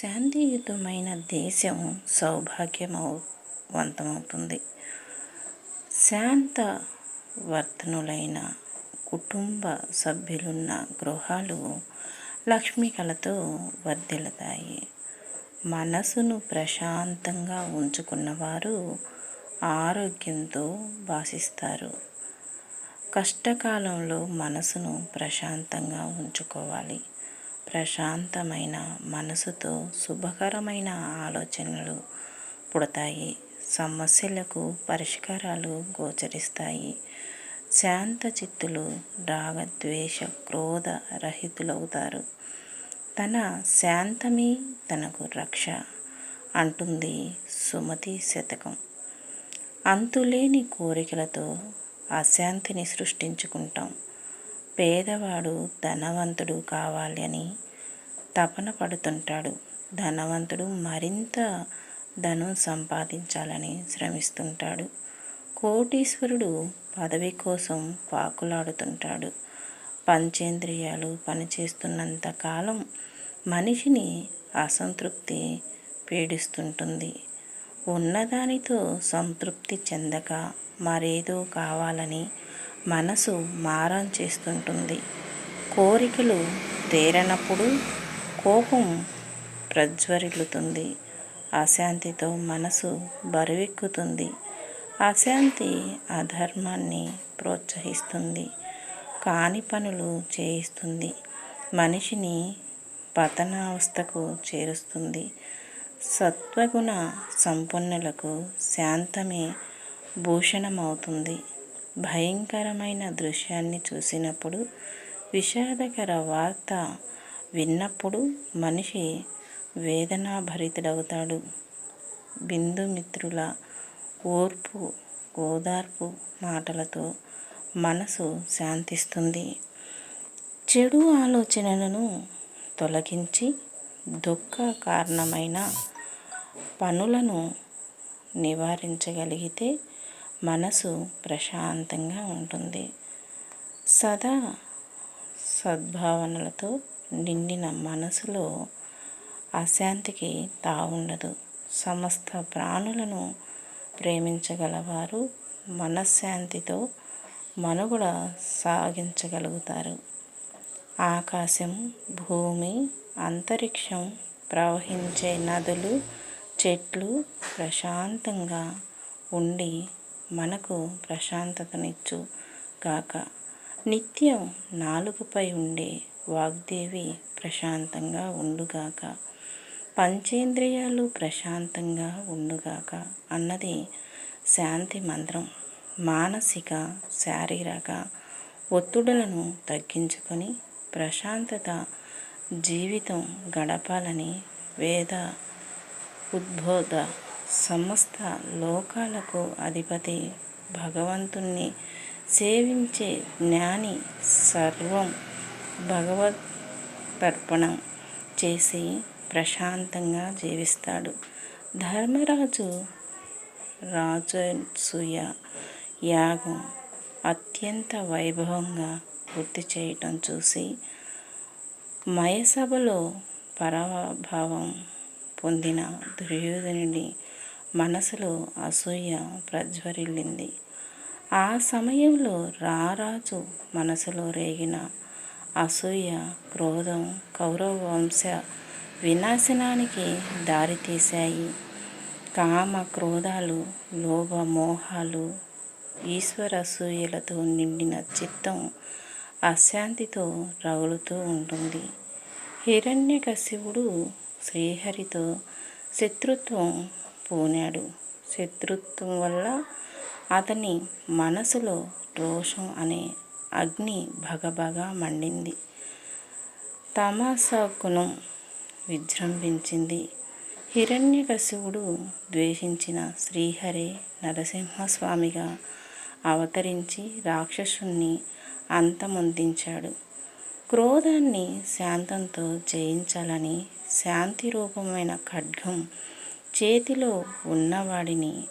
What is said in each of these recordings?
శాంతియుతమైన దేశం సౌభాగ్యవంతమవుతుంది శాంత వర్తనులైన కుటుంబ సభ్యులున్న గృహాలు లక్ష్మికలతో వర్ధిల్లుతాయి. మనసును ప్రశాంతంగా ఉంచుకున్నవారు ఆరోగ్యంతో భాషిస్తారు కష్టకాలంలో మనసును ప్రశాంతంగా ఉంచుకోవాలి. ప్రశాంతమైన మనసుతో శుభకరమైన ఆలోచనలు పుడతాయి. సమస్యలకు పరిష్కారాలు గోచరిస్తాయి. శాంత చిత్తులు రాగద్వేష క్రోధ రహితులవుతారు. తన శాంతమే తనకు రక్ష అంటుంది సుమతి శతకం. అంతులేని కోరికలతో అశాంతిని సృష్టించుకుంటాం. పేదవాడు ధనవంతుడు కావాలి అని తపన పడుతుంటాడు. ధనవంతుడు మరింత ధనం సంపాదించాలని శ్రమిస్తుంటాడు. కోటీశ్వరుడు పదవి కోసం పాకులాడుతుంటాడు. పంచేంద్రియాలు పనిచేస్తున్నంత కాలం మనిషిని అసంతృప్తి పీడిస్తుంటుంది. ఉన్నదానితో సంతృప్తి చెందక మరేదో కావాలని మనసు మారం చేస్తుంటుంది. కోరికలు తీరనప్పుడు కోపం ప్రజ్వరిల్లుతుంది. అశాంతితో మనసు బరువెక్కుతుంది. అశాంతి అధర్మాన్ని ప్రోత్సహిస్తుంది. కాని పనులు చేయిస్తుంది. మనిషిని పతనావస్థకు చేరుస్తుంది. సత్వగుణ సంపన్నులకు శాంతమే భూషణమవుతుంది. భయంకరమైన దృశ్యాన్ని చూసినప్పుడు విషాదకర వార్త విన్నప్పుడు మనిషి వేదనాభరితుడవుతాడు. బిందుమిత్రుల ఓర్పు ఓదార్పు మాటలతో మనసు శాంతిస్తుంది. చెడు ఆలోచనలను తొలగించి దుఃఖ కారణమైన పనులను నివారించగలిగితే మనసు ప్రశాంతంగా ఉంటుంది. సదా సద్భావనలతో నిండిన మనసులో అశాంతికి తావుండదు. సమస్త ప్రాణులను ప్రేమించగలవారు మనశ్శాంతితో మనుగడ సాగించగలుగుతారు. ఆకాశం భూమి అంతరిక్షం ప్రవహించే నదులు చెట్లు ప్రశాంతంగా ఉండి మనకు ప్రశాంతతనిచ్చు గాక. నిత్యం నాలుగుపై ఉండే వాగ్దేవి ప్రశాంతంగా ఉండుగాక. పంచేంద్రియాలు ప్రశాంతంగా ఉండుగాక అన్నది శాంతి మంత్రం. మానసిక శారీరక ఒత్తిడులను తగ్గించుకొని ప్రశాంతత జీవితం గడపాలని వేద ఉద్బోధ సమస్త లోకాలకు అధిపతి భగవంతుణ్ణి సేవించే జ్ఞాని సర్వం భగవతర్పణం చేసి ప్రశాంతంగా జీవిస్తాడు. ధర్మరాజు రాజసూయ యాగం అత్యంత వైభవంగా పూర్తి చేయటం చూసి మయసభలో పరాభావం పొందిన దుర్యోధనుడి మనసులో అసూయ ప్రజ్వరిల్లింది. ఆ సమయంలో రారాజు మనసులో రేగిన అసూయ క్రోధం కౌరవ వంశ వినాశనానికి దారితీశాయి. కామ క్రోధాలు లోభ మోహాలు ఈశ్వర అసూయలతో నిండిన చిత్తం అశాంతితో రగులుతూ ఉంటుంది. హిరణ్యకశివుడు శ్రీహరితో శత్రుత్వం పూనాడు. శత్రుత్వం వల్ల అతని మనసులో రోషం అనే అగ్ని భగభగా మండింది. తమసగుణం విజృంభించింది. హిరణ్యకశివుడు ద్వేషించిన శ్రీహరే నరసింహస్వామిగా అవతరించి రాక్షసుణ్ణి అంతమొందించాడు. క్రోధాన్ని శాంతంతో జయించాలని శాంతి రూపమైన ఖడ్గం చేతిలో ఉన్నవాడిని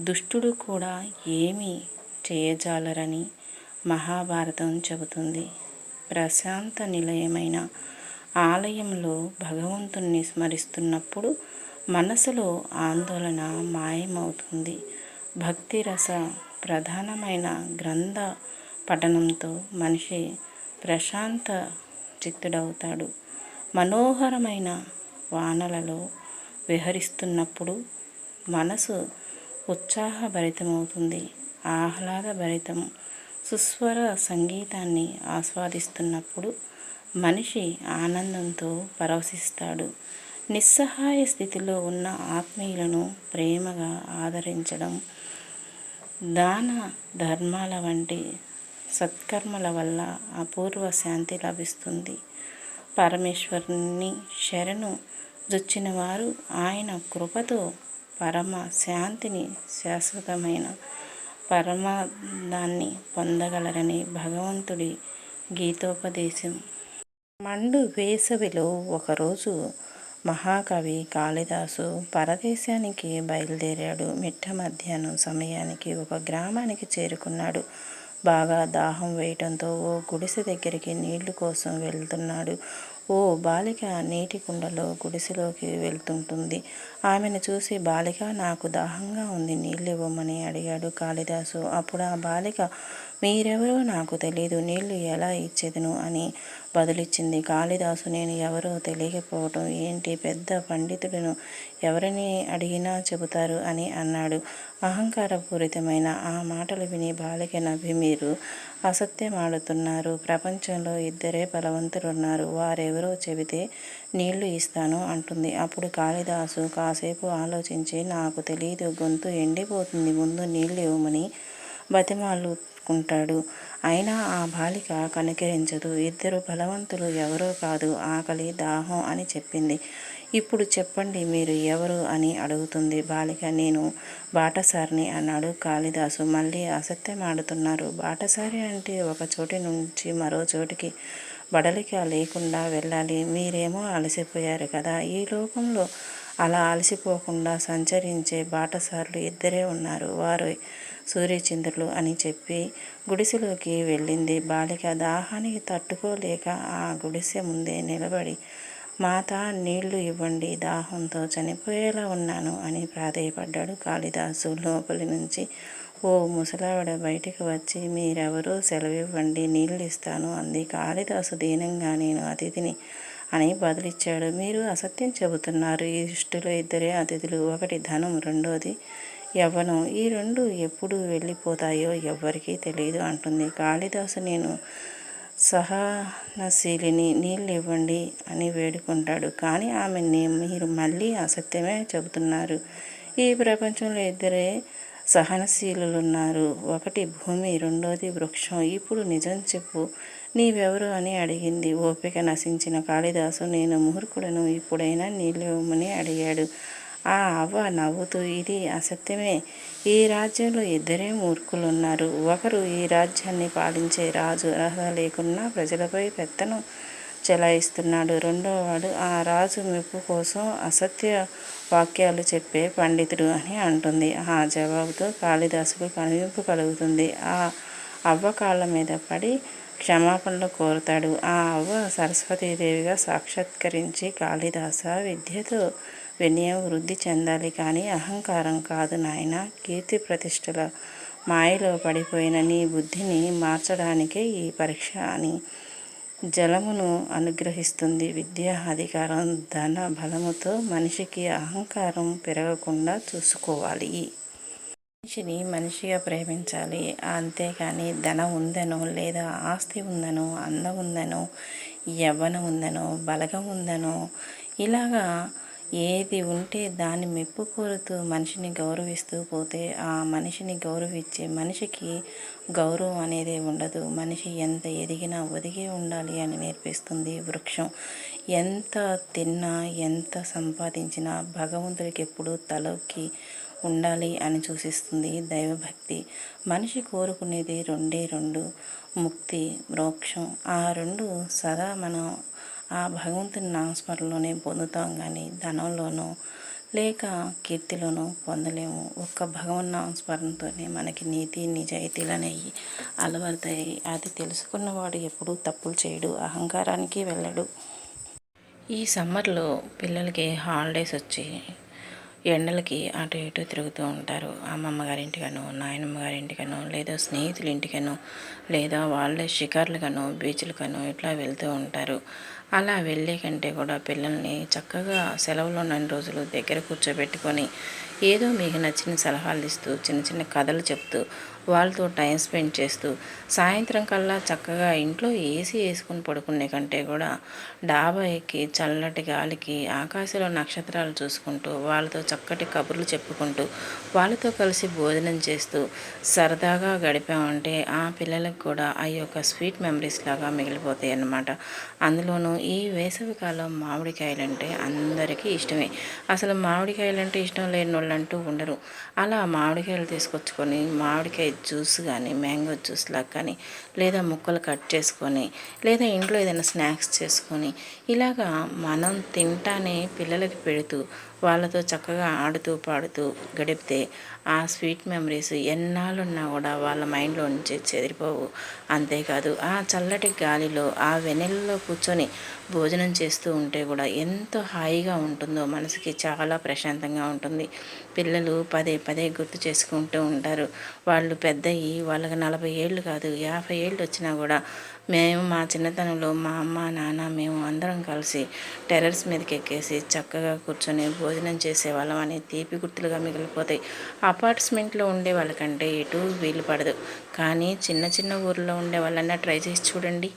దుష్టుడు కూడా ఏమీ చేయజాలరని మహాభారతం చెబుతుంది. ప్రశాంత నిలయమైన ఆలయంలో భగవంతుణ్ణి స్మరిస్తున్నప్పుడు మనసులో ఆందోళన మాయమవుతుంది. భక్తి రస ప్రధానమైన గ్రంథ పఠనంతో మనిషి ప్రశాంత చిత్తుడవుతాడు. మనోహరమైన వానలలో విహరిస్తున్నప్పుడు మనసు ఉత్సాహభరితమవుతుంది ఆహ్లాదభరితం. సుస్వర సంగీతాన్ని ఆస్వాదిస్తున్నప్పుడు మనిషి ఆనందంతో పరవశిస్తాడు. నిస్సహాయ స్థితిలో ఉన్న ఆత్మీయులను ప్రేమగా ఆదరించడం దాన ధర్మాల వంటి సత్కర్మల వల్ల అపూర్వ శాంతి లభిస్తుంది. పరమేశ్వరుని శరణు జొచ్చిన వారు ఆయన కృపతో పరమ శాంతిని శాశ్వతమైన పరమాదాన్ని పొందగలరని భగవంతుడి గీతోపదేశం. మండు వేసవిలో ఒకరోజు మహాకవి కాళిదాసు పరదేశానికి బయలుదేరాడు. మిట్ట మధ్యాహ్నం సమయానికి ఒక గ్రామానికి చేరుకున్నాడు. బాగా దాహం వేయటంతో ఓ గుడిసె దగ్గరికి నీళ్ళు కోసం వెళ్తున్నాడు. ఓ బాలిక నీటి కుండలో గుడిసెలోకి వెళ్తుంటుంది. ఆమెను చూసి బాలిక నాకు దాహంగా ఉంది నీళ్ళు ఇవ్వమని అడిగాడు కాళిదాసు. అప్పుడు ఆ బాలిక మీరెవరో నాకు తెలియదు నీళ్ళు ఎలా ఇచ్చేదను అని బదులిచ్చింది. కాళిదాసు నేను ఎవరో తెలియకపోవటం ఏంటి? పెద్ద పండితుడును ఎవరిని అడిగినా చెబుతారు అని అన్నాడు. అహంకారపూరితమైన ఆ మాటలు విని బాలిక నవ్వి మీరు అసత్యమాడుతున్నారు. ప్రపంచంలో ఇద్దరే బలవంతులున్నారు. వారెవరో చెబితే నీళ్ళు ఇస్తాను అంటుంది. అప్పుడు కాళిదాసు కాసేపు ఆలోచించి నాకు తెలియదు గొంతు ఎండిపోతుంది. ముందు నీళ్ళు ఇవ్వమని బతిమాలు బతిమాలుకుంటాడు అయినా ఆ బాలిక కనికరించదు. ఇద్దరు బలవంతులు ఎవరో కాదు. ఆకలి దాహం అని చెప్పింది. ఇప్పుడు చెప్పండి మీరు ఎవరు అని అడుగుతుంది. బాలిక నేను బాటసారిని అన్నాడు కాళిదాసు. మళ్ళీ అసత్యం ఆడుతున్నారు. బాటసారి అంటే ఒక చోటి నుంచి మరో చోటికి బడలిక లేకుండా వెళ్ళాలి. మీరేమో అలసిపోయారు కదా. ఈ లోకంలో అలా అలసిపోకుండా సంచరించే బాటసారులు ఇద్దరే ఉన్నారు. వారు సూర్యచంద్రులు అని చెప్పి గుడిసెలోకి వెళ్ళింది. బాలిక దాహానికి తట్టుకోలేక ఆ గుడిసె ముందే నిలబడి మాత నీళ్ళు ఇవ్వండి దాహంతో చనిపోయేలా ఉన్నాను అని ప్రాధేయపడ్డాడు కాళిదాసు. లోపలి నుంచి ఓ ముసలావిడ బయటికి వచ్చి మీరెవరో సెలవివ్వండి నీళ్ళు ఇస్తాను అంది. కాళిదాసు దీనంగా నేను అతిథిని అని బదిలిచ్చాడు. మీరు అసత్యం చెబుతున్నారు. ఈ దృష్టిలో ఇద్దరే అతిథులు. ఒకటి ధనం రెండోది యవ్వనం ఈ రెండు ఎప్పుడు వెళ్ళిపోతాయో ఎవ్వరికీ తెలియదు అంటుంది. కాళిదాసు నేను సహనశీలిని నీళ్ళు ఇవ్వండి అని వేడుకుంటాడు. కానీ ఆమె మీరు మళ్ళీ అసత్యమే చెబుతున్నారు. ఈ ప్రపంచంలో ఇద్దరే సహనశీలులున్నారు. ఒకటి భూమి రెండోది వృక్షం. ఇప్పుడు నిజం చెప్పు నీవెవరు అని అడిగింది. ఓపిక నశించిన కాళిదాసు నేను మూర్ఖుడను ఇప్పుడైనా నీళ్ళు ఇవ్వమని అడిగాడు. ఆ అవ్వ నవ్వుతూ ఇది అసత్యమే ఈ రాజ్యంలో ఇద్దరే మూర్ఖులున్నారు. ఒకరు ఈ రాజ్యాన్ని పాలించే రాజు అర్హత లేకున్నా ప్రజలపై పెత్తను చెలాయిస్తున్నాడు. రెండోవాడు ఆ రాజు మెప్పు కోసం అసత్య వాక్యాలు చెప్పే పండితుడు అని అంటుంది. ఆ జవాబుతో కాళిదాసుకు కనువింపు కలుగుతుంది. ఆ అవ్వ కాళ్ళ మీద పడి క్షమాపణలు కోరుతాడు. ఆ అవ్వ సరస్వతీదేవిగా సాక్షాత్కరించి కాళిదాస విద్యతో వినయం వృద్ధి చెందాలి కానీ అహంకారం కాదు నాయన. కీర్తి ప్రతిష్టల మాయలో పడిపోయిన నీ బుద్ధిని మార్చడానికే ఈ పరీక్ష అని జలమును అనుగ్రహిస్తుంది. విద్య అధికారం ధన బలముతో మనిషికి అహంకారం పెరగకుండా చూసుకోవాలి. మనిషిని మనిషిగా ప్రేమించాలి. అంతేకాని ధనం ఉందనో లేదా ఆస్తి ఉందనో అందం ఉందనో యవ్వనం ఉందనో బలగం ఉందనో ఇలాగా ఏది ఉంటే దాన్ని మెప్పు కోరుతూ మనిషిని గౌరవిస్తూ పోతే ఆ మనిషిని గౌరవించే మనిషికి గౌరవం అనేది ఉండదు. మనిషి ఎంత ఎదిగినా ఒదిగి ఉండాలి అని నేర్పిస్తుంది వృక్షం. ఎంత తిన్నా ఎంత సంపాదించినా భగవంతుడికి ఎప్పుడు తలకి ఉండాలి అని సూచిస్తుంది దైవభక్తి. మనిషి కోరుకునేది రెండే రెండు ముక్తి మోక్షం. ఆ రెండు సదా మనం ఆ భగవంతుని నామస్మరణలోనే పొందుతాం కానీ ధనంలోనో లేక కీర్తిలోనూ పొందలేము. ఒక్క భగవన్ నామస్మరణతోనే మనకి నీతి నిజాయితీలు అనేవి అలవడతాయి అది తెలుసుకున్నవాడు ఎప్పుడూ తప్పులు చేయడు అహంకారానికి వెళ్ళడు. ఈ సమ్మర్లో పిల్లలకి హాలిడేస్ వచ్చి ఎండలకి అటు ఇటు తిరుగుతూ ఉంటారు. అమ్మమ్మ గారింటికనో నాయనమ్మ గారింటికనో లేదా స్నేహితుల ఇంటికనో లేదా వాళ్ళే షికార్లకనో బీచ్లకనో ఇట్లా వెళ్తూ ఉంటారు. అలా వెళ్ళే కంటే కూడా పిల్లల్ని చక్కగా సెలవులో ఉన్న రోజులు దగ్గర కూర్చోబెట్టుకొని ఏదో మీకు నచ్చిన సలహాలు ఇస్తూ చిన్న చిన్న కథలు చెప్తూ వాళ్ళతో టైం స్పెండ్ చేస్తూ సాయంత్రం కల్లా చక్కగా ఇంట్లో ఏసీ వేసుకుని పడుకునే కంటే కూడా డాబా ఎక్కి చల్లటి గాలికి ఆకాశంలో నక్షత్రాలు చూసుకుంటూ వాళ్ళతో చక్కటి కబుర్లు చెప్పుకుంటూ వాళ్ళతో కలిసి భోజనం చేస్తూ సరదాగా గడిపామంటే ఆ పిల్లలకు కూడా ఆ యొక్క స్వీట్ మెమరీస్ లాగా మిగిలిపోతాయి అన్నమాట. అందులోనూ ఈ వేసవికాలం మామిడికాయలంటే అందరికీ ఇష్టమే. అసలు మామిడికాయలంటే ఇష్టం లేని వాళ్ళు అంటూ ఉండరు. అలా మామిడికాయలు తీసుకొచ్చుకొని మామిడికాయ జ్యూస్ కానీ మ్యాంగో జ్యూస్ లాగా కానీ లేదా ముక్కలు కట్ చేసుకొని లేదా ఇంట్లో ఏదైనా స్నాక్స్ చేసుకొని ఇలాగా మనం తింటానే పిల్లలకి పెడుతూ వాళ్ళతో చక్కగా ఆడుతూ పాడుతూ గడిపితే ఆ స్వీట్ మెమరీస్ ఎన్నాళ్ళున్నా కూడా వాళ్ళ మైండ్లో నుంచి చెదిరిపోవు. అంతేకాదు ఆ చల్లటి గాలిలో ఆ వెనెల్లో కూర్చొని భోజనం చేస్తూ ఉంటే కూడా ఎంతో హాయిగా ఉంటుందో మనసుకి చాలా ప్రశాంతంగా ఉంటుంది. పిల్లలు పదే పదే గుర్తు చేసుకుంటూ ఉంటారు. వాళ్ళు పెద్దయి వాళ్ళకి నలభై ఏళ్ళు కాదు యాభై ఏళ్ళు వచ్చినా కూడా మేము మా చిన్నతనంలో మా అమ్మ నాన్న మేము అందరం కలిసి టెర్రస్ మీదకి ఎక్కేసి చక్కగా కూర్చొని భోజనం చేసేవాళ్ళం అనే తీపి గుర్తులుగా మిగిలిపోతాయి. అపార్ట్మెంట్లో ఉండే వాళ్ళకంటే ఎటు వీలు పడదు. కానీ చిన్న చిన్న ఊర్లో ఉండే వాళ్ళన్నా ట్రై చేసి చూడండి.